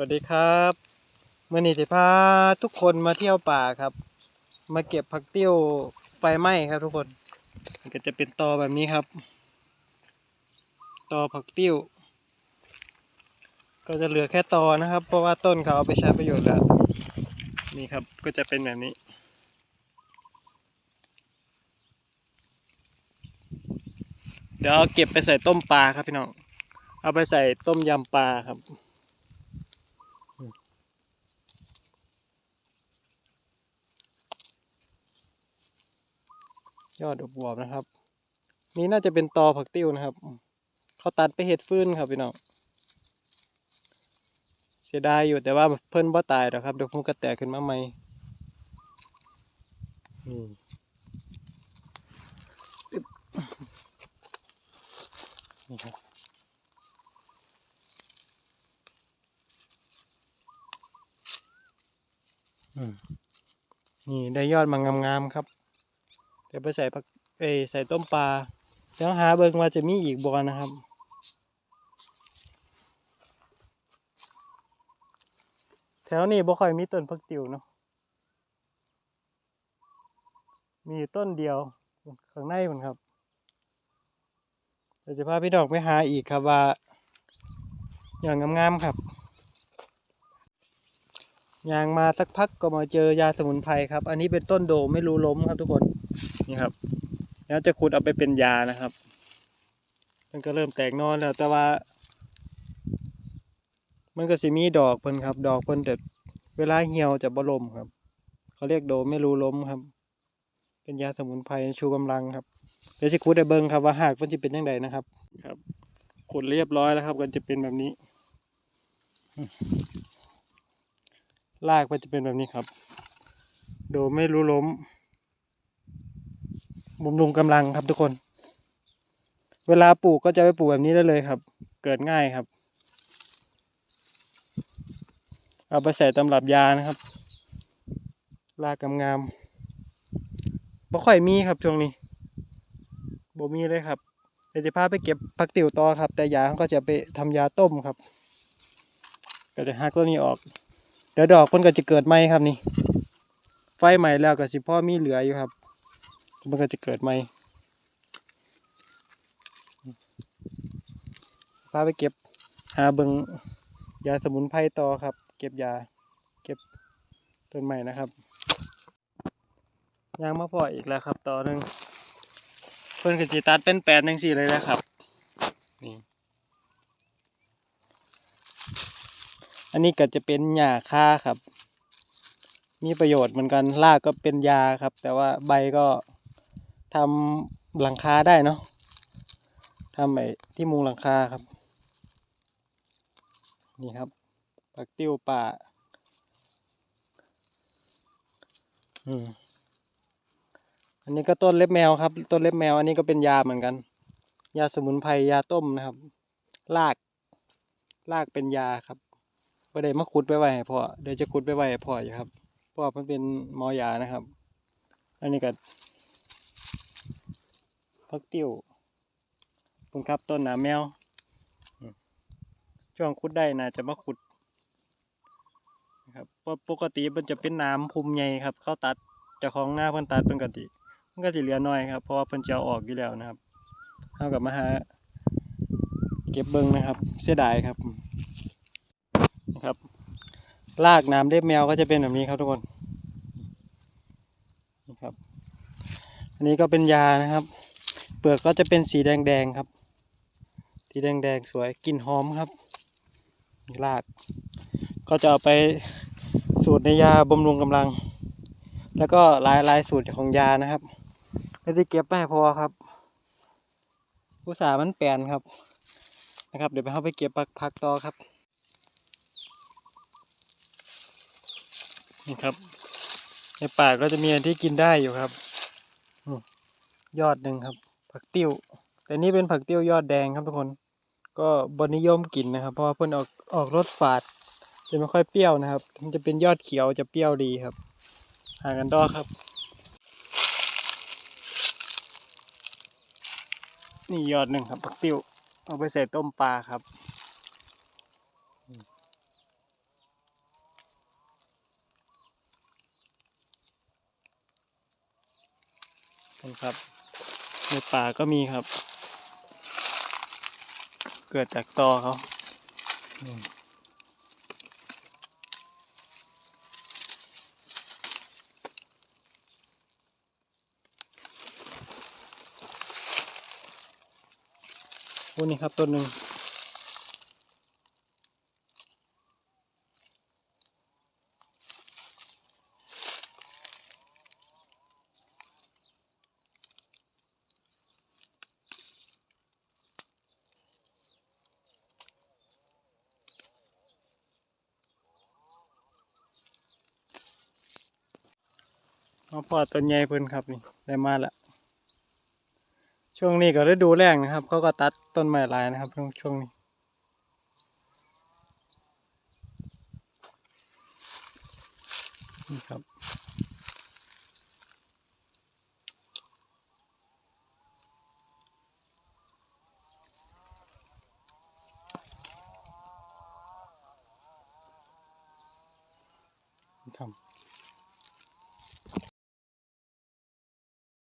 วัสดีครับเมื่อนี้จะพาทุกคนมาเที่ยวป่าครับ มาเก็บผักติ้วไฟไหม้ครับทุกคนมันก็จะเป็นตอแบบนี้ครับ ตอผักติ้ว ก็จะเหลือแค่ตอนะครับ เพราะว่าต้นเขาเอาไปใช้ประโยชน์แล้ว นี่ครับก็จะเป็นแบบนี้ เดี๋ยวเอาเก็บไปใส่ต้มปลาครับพี่น้อง เอาไปใส่ต้มยำปลาครับ ยอดอบวบนะครับ นี่น่าจะเป็นตอผักติ้วนะครับ เขาตัดไปเห็ดฟื้นครับพี่น้องเสียดายอยู่แต่ว่าเพิ่นบ่ตายหรอกครับเดี๋ยวพุ่งกระแตกขึ้นมาใหม่นี่ครับนี่ได้ยอดมางามๆครับ ดี๋ยวไปใส่ผักเอใส่ต้มปลาแล้วหาเบิ่งว่าจะมีอีกบ่นะครับ แถวนี้บ่ค่อยมีต้นผักติ๋วเนาะมีต้นเดียวข้างในมันครับเดี๋ยวจะพาพี่ดอกไปหาอีกครับว่าอย่างงามๆครับ ยางมาสักพักก็มาเจอยาสมุนไพรครับ อันนี้เป็นต้นโดไม่รู้ล้มครับทุกคนนี่ครับ แล้วจะขุดเอาไปเป็นยานะครับ มันก็เริ่มแตกนอนแล้วแต่ว่า มันก็สิมีดอกเพิ่นครับ ดอกเพิ่นแต่เวลาเหี่ยวจะบ่ลมครับเขาเรียกโดไม่รู้ล้มครับ เป็นยาสมุนไพรชูกำลังครับเดี๋ยวจะขุดได้เบิ่งครับว่าหากมันจะเป็นยังไงนะครับ ครับขุดเรียบร้อยแล้วครับก็จะเป็นแบบนี้ รากมันจะเป็นแบบนี้ครับ โดยไม่รู้ล้มบำรุงกำลังครับทุกคน เวลาปลูกก็จะไปปลูกแบบนี้ได้เลยครับ เกิดง่ายครับ เอาไปใส่ตำรับยานะครับรากงามๆบ่ค่อยมีครับช่วงนี้บ่มีเลยครับเดี๋ยวจะพาไปเก็บผักติ๋วต่อครับ แต่ยาเขาก็จะไปทำยาต้มครับ ก็จะหักตัวนี้ออก เดี๋ยวดอกมันก็จะเกิดใหม่ครับนี่ ไฟใหม่แล้วก็สิพ่อมีเหลืออยู่ครับมันก็จะเกิดใหม่พาไปเก็บหาเบิงยาสมุนไพรต่อครับ เก็บยา เก็บต้นใหม่นะครับยางมาพรออีกแล้วครับต่อหนึ่งเพิ่นก็จิตัดเป็นแปดหนึ่งสี่เลยนะครับนี่ อันนี้ก็จะเป็นหญ้าค่าครับ มีประโยชน์เหมือนกันรากก็เป็นยาครับ แต่ว่าใบก็ทำหลังคาได้เนาะทำไอ้ที่มุงหลังคาครับ นี่ครับผักติ้วป่าอืมอันนี้ก็ต้นเล็บแมวครับ ต้นเล็บแมว อันนี้ก็เป็นยาเหมือนกัน ยาสมุนไพรยาต้มนะครับ รากรากเป็นยาครับ ประเดี๋ยวมาขุดไปไว้ให้พ่อเดี๋ยวจะขุดไปไว้ให้พ่ออยู่ครับเพราะว่อมันเป็นหมอยานะครับ อันนี้ก็พักติ้วผมครับต้นหนาแมว ช่วงขุดได้นะจะมาขุดครับปกติมันจะเป็นน้ำภูมิใหญ่ครับ เขาตัดจ้าของหน้าเพิ่นตัดเป็นปกติมันก็สิเหลือน้อยครับ เพราะว่าเพิ่นจะอออกอยู่แล้วนะครับเท่ากับมาหาเก็บเบิ้งนะครับ เสียดายครับ รากน้ำเล็บแมวก็จะเป็นแบบนี้ครับทุกคนนะครับ อันนี้ก็เป็นยานะครับ เปลือกก็จะเป็นสีแดงๆครับสีแดงๆสวยกลิ่นหอมครับราก ก็จะเอาไปสูตรในยาบำรุงกำลัง แล้วก็หลายลายสูตรของยานะครับไม่ได้เก็บไม่พอครับอุตสาห์มันแปลนครับนะครับ เดี๋ยวไปเข้าไปเก็บผักผักต่อครับ นี่ครับ ในป่าก็จะมีอันที่กินได้อยู่ครับอยอดหนึ่งครับ ผักติ้ว แต่นี่เป็นผักติ้วยอดแดงครับทุกคน ก็บนิยมกินนะครับ เพราะว่าเพิ่นออกออกรสฝาด จะไม่ค่อยเปรี้ยวนะครับ มันจะเป็นยอดเขียวจะเปรี้ยวดีครับ หากันดอกครับ นี่ยอดหนึ่งครับผักติ้ว เอาไปใส่ต้มปลาครับ นี่ครับในป่าก็มีครับ เกิดจากตอเขาอืมโอ้นี่ครับต้นหนึ่ง เอาพอต้นใหญ่เพิ่นครับนี่ได้มาแล้วช่วงนี้ก็ฤดูแลงนะครับเขาก็ตัดต้นไม้ลายนะครับช่วงช่วงนี้นี่ครับครับ